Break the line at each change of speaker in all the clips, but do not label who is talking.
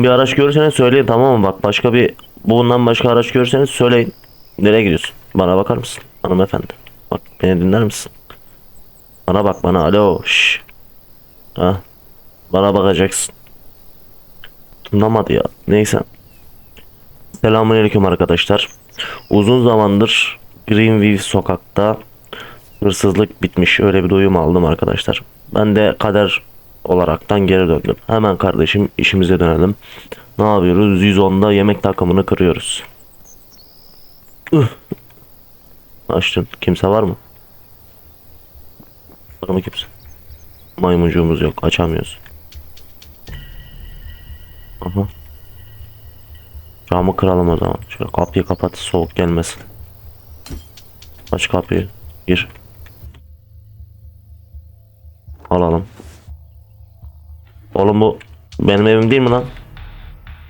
Bir araç görürseniz söyleyin tamam mı? Bak başka bir bundan başka araç görürseniz söyleyin. Nereye gidiyorsun? Bana bakar mısın? Hanımefendi. Bak beni dinler misin? Bana bak bana. Alo. Şş. Ha. Bana bakacaksın. Anlamadı ya. Neyse. Selamünaleyküm arkadaşlar. Uzun zamandır Greenview sokakta hırsızlık bitmiş. Öyle bir duyum aldım arkadaşlar. Ben de kader olaraktan geri döndüm. Hemen kardeşim işimize dönelim. Ne yapıyoruz? 110'da yemek takımını kırıyoruz. Üh. Açtın. Kimse var mı? Var mı kimse? Maymuncuğumuz yok. Açamıyoruz. Aha. Camı kıralım o zaman. Şöyle kapıyı kapat soğuk gelmesin. Aç kapıyı. Gir. Evim değil mi lan?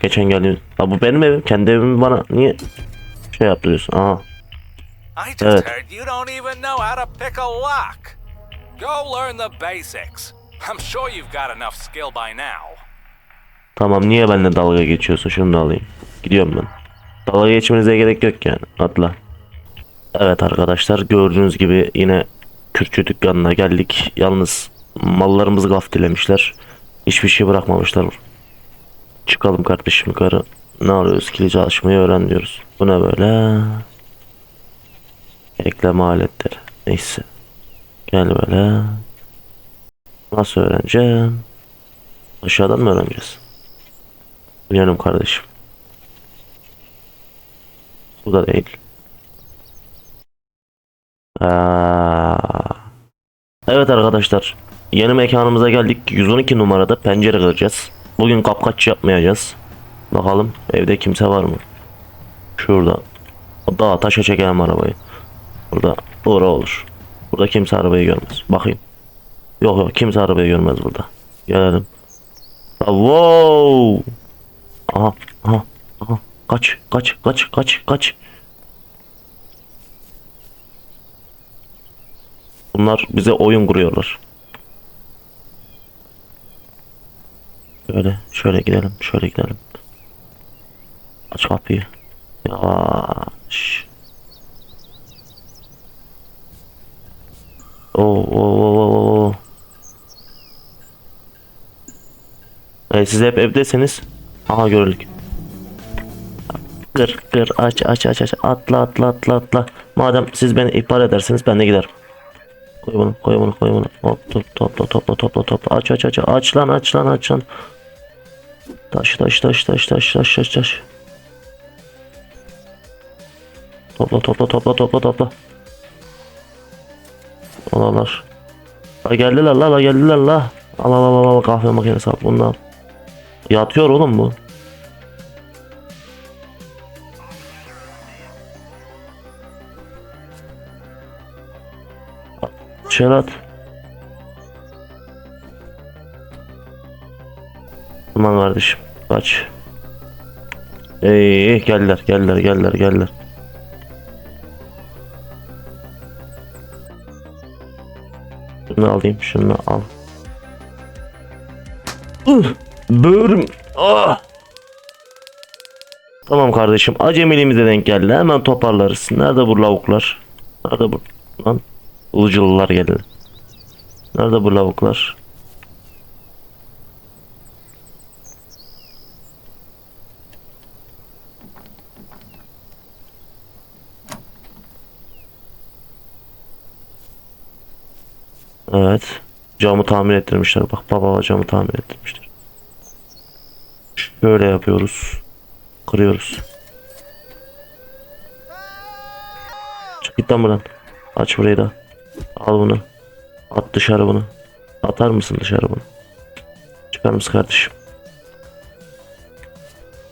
Geçen geldiğim. Ha bu benim evim. Kendi evimi bana niye şey yaptırıyorsun? Aha. Evet.
heard you don't even know how to pick a lock. Go learn the basics. I'm sure you've got enough skill by now.
Tamam niye benimle dalga geçiyorsun? Şunu da alayım. Gidiyorum ben. Dalga geçmenize gerek yok yani. Atla. Evet arkadaşlar gördüğünüz gibi yine Kürtçü dükkanına geldik. Yalnız mallarımızı gaftilemişler. Hiçbir şey bırakmamışlar. Çıkalım kardeşim yukarı. Ne arıyoruz? Kilidi açmayı öğren diyoruz. Bu ne böyle? Ekleme aletleri. Neyse. Gel böyle. Nasıl öğreneceğim? Aşağıdan mı öğreneceğiz? Biliyorum kardeşim. Bu da değil. Aa. Evet arkadaşlar. Yeni mekanımıza geldik. 112 numarada pencere kıracağız. Bugün kapkaç yapmayacağız. Bakalım evde kimse var mı? Şurada. Daha taşa çekelim arabayı. Burada uğra olur. Burada kimse arabayı görmez. Bakayım. Yok yok kimse arabayı görmez burada. Gelelim. Wow. Aha, aha, aha. Kaç, kaç, kaç, kaç, kaç. Bunlar bize oyun kuruyorlar. Şöyle, şöyle gidelim, şöyle gidelim. Aç kapıyı. Yavaş. Oo, oo, oo, oo, oo. E, siz hep evdesiniz. Aha gördük. Kır kır aç aç aç aç atla atla atla atla. Madem siz beni ihbar edersiniz ben de giderim. Koy bunu koy bunu koy bunu. Hop top topla topla topla topla aç aç aç aç lan aç lan aç lan. Taş taş taş taş taş taş taş taş. Topla topla topla topla topla. Alalar. La geldiler la la geldiler la. Al al al al kahve makinesi al bunu al. Yatıyor oğlum bu. Şöyle Aman kardeşim kaç. Ey geldiler geldiler geldiler geldiler. Şunu alayım şunu al. Uh. Ah. Tamam kardeşim acemiliğimize denk geldi hemen toparlarız. Nerede bu lavuklar? Nerede bu lan? Uluculular geldi. Nerede bu lavuklar? Evet. Camı tamir ettirmişler. Bak baba camı tamir ettirmişler. Şöyle yapıyoruz. Kırıyoruz. Çık git lan buradan. Aç burayı da. Al bunu. At dışarı bunu. Atar mısın dışarı bunu? Çıkar mısın kardeşim?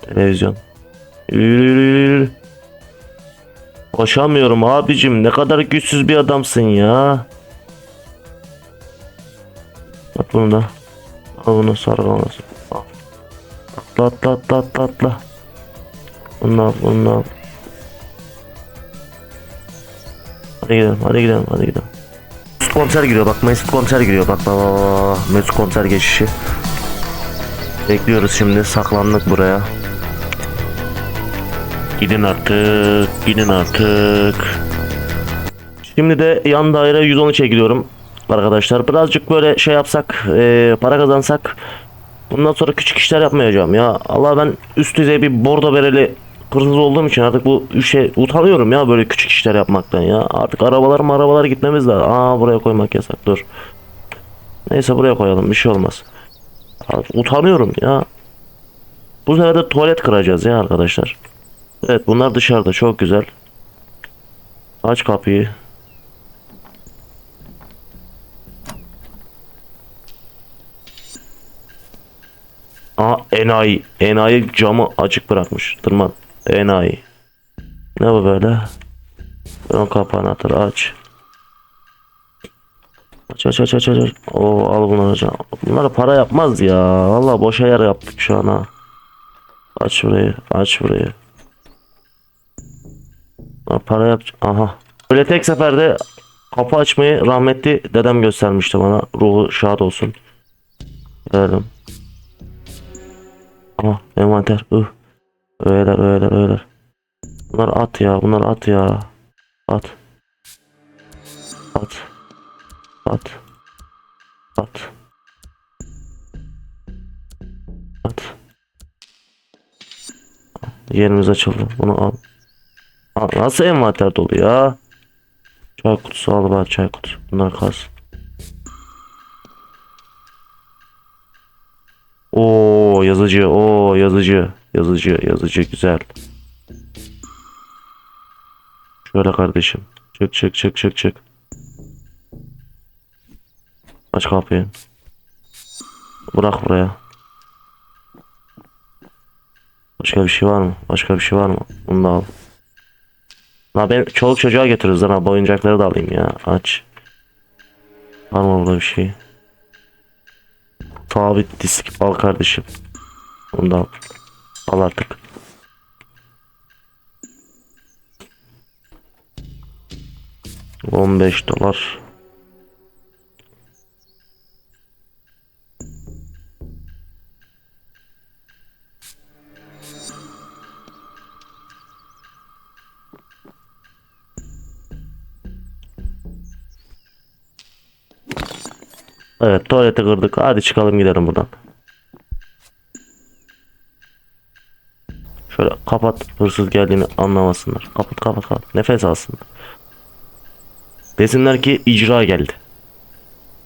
Televizyon. Yürü yürü yürü. Koşamıyorum abicim. Ne kadar güçsüz bir adamsın ya. At bunu da. Al bunu sargalamasın. Al. Atla atla atla atla atla. Bunu al bunu al. Hadi gidelim hadi gidelim hadi gidelim. Mesut komiser giriyor bak Mesut komiser giriyor bak bak bak. Mesut komiser geçişi. Bekliyoruz şimdi saklandık buraya. Gidin artık, gidin artık. Şimdi de yan daire 110'u çekiliyorum arkadaşlar. Birazcık böyle şey yapsak, eee, para kazansak. Bundan sonra küçük işler yapmayacağım ya. Allah ben üst düzey bir bordo bereli hırsız olduğum için artık bu işe utanıyorum ya böyle küçük işler yapmaktan ya. Artık arabalar mı arabalar gitmemiz lazım. Aa buraya koymak yasak dur. Neyse buraya koyalım bir şey olmaz. Abi, utanıyorum ya. Bu sefer de tuvalet kıracağız ya arkadaşlar. Evet bunlar dışarıda çok güzel. Aç kapıyı. Aa enayi. Enayi camı açık bırakmış. Tırman. Enayi. Ne bu böyle? Ön kapağını atır aç. Aç aç aç aç aç. Oo al bunu hocam. Bunlar para yapmaz ya. Vallahi boşa yer yaptık şu an ha. Aç şurayı. Aç şurayı. Ha, para yap. Aha. Böyle tek seferde kapı açmayı rahmetli dedem göstermişti bana. Ruhu şad olsun. Verdim. Aha envanter. Ih. Öyleler öyleler öyleler. Bunlar at ya. Bunlar at ya. At. At. At. At. At. Yerimiz açıldı. Bunu al. Aa, Nasıl envanter dolu ya? Çay kutusu al bari çay kutusu. Bunlar kalsın. Oo yazıcı. Oo yazıcı. Yazıcı. Yazıcı güzel. Şöyle kardeşim. Çık çık çık çık çık. Aç kapıyı. Bırak buraya. Başka bir şey var mı? Başka bir şey var mı? Bunu da al. La ben çoluk çocuğa götürürüz lan abi oyuncakları da alayım ya. Aç. Var mı burada bir şey? Sabit disk al kardeşim. Bunu da al. Artık. On beş dolar. Evet tuvaleti kırdık. Hadi çıkalım gidelim buradan. Şöyle kapat hırsız geldiğini anlamasınlar. Kapat kapat kapat. Nefes alsınlar. Desinler ki icra geldi.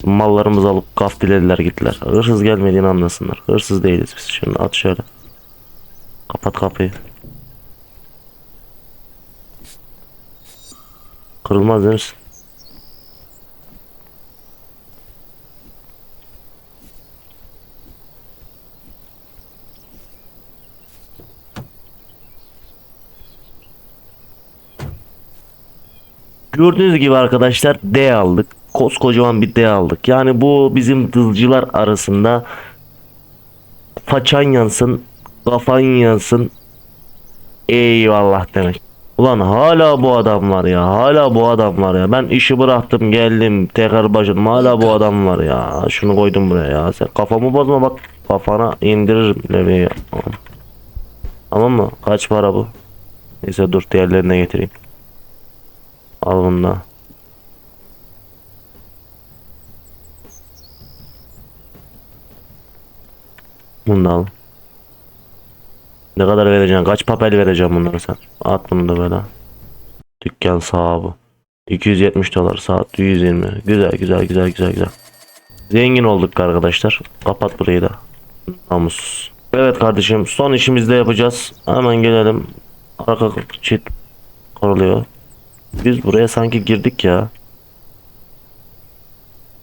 Mallarımızı alıp gaftilediler gittiler. Hırsız gelmediğini anlasınlar. Hırsız değiliz biz. Şimdi at şöyle. Kapat kapıyı. Kırılmaz değil? Gördüğünüz gibi arkadaşlar D aldık. Koskocaman bir D aldık. Yani bu bizim dızcılar arasında façan yansın, kafan yansın. Eyvallah demek. Ulan hala bu adam var ya. Hala bu adam var ya. Ben işi bıraktım geldim tekrar başladım. Hala bu adam var ya. Şunu koydum buraya ya. Sen kafamı bozma bak. Kafana indiririm leveyi. Tamam mı? Kaç para bu? Neyse dur diğerlerine getireyim. Al bunu. Bunu da al. Ne kadar vereceksin? Kaç papel vereceğim bunlara sen? At bunu da böyle. Dükkan sahibi. 270 dolar saat 120. Güzel güzel güzel güzel güzel. Zengin olduk arkadaşlar. Kapat burayı da. Namus. Evet kardeşim son işimizi de yapacağız. Hemen gelelim. Arka çit kuruluyor. Biz buraya sanki girdik ya.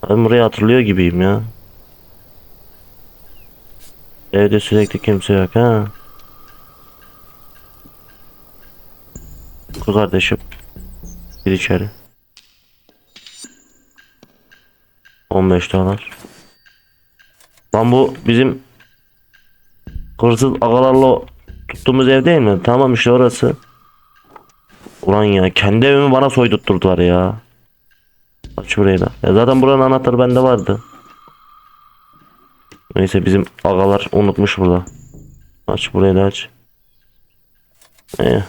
Ben burayı hatırlıyor gibiyim ya. Evde sürekli kimse yok ha. Kur kardeşim. Gir içeri. 15 dolar. Lan bu bizim hırsız agalarla tuttuğumuz ev değil mi? Tamam işte orası. Ulan ya kendi evimi bana soydurtturdular ya. Aç burayı da. Ya zaten buranın anahtarı bende vardı. Neyse bizim agalar unutmuş burada. Aç burayı da aç. Ee,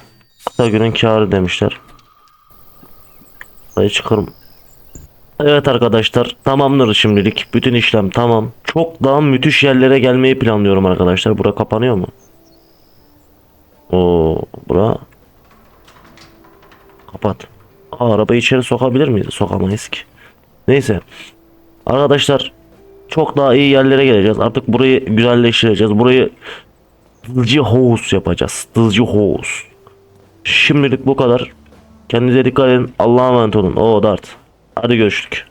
kısa günün karı demişler. Sayı çıkarım. Evet arkadaşlar tamamdır şimdilik. Bütün işlem tamam. Çok daha müthiş yerlere gelmeyi planlıyorum arkadaşlar. Bura kapanıyor mu? Oo, bura kapat. Aa, içeri sokabilir miyiz? Sokamayız ki. Neyse. Arkadaşlar çok daha iyi yerlere geleceğiz. Artık burayı güzelleştireceğiz. Burayı Dızcı House yapacağız. Dızcı House. Şimdilik bu kadar. Kendinize dikkat edin. Allah'a emanet olun. O Dart. Hadi görüştük.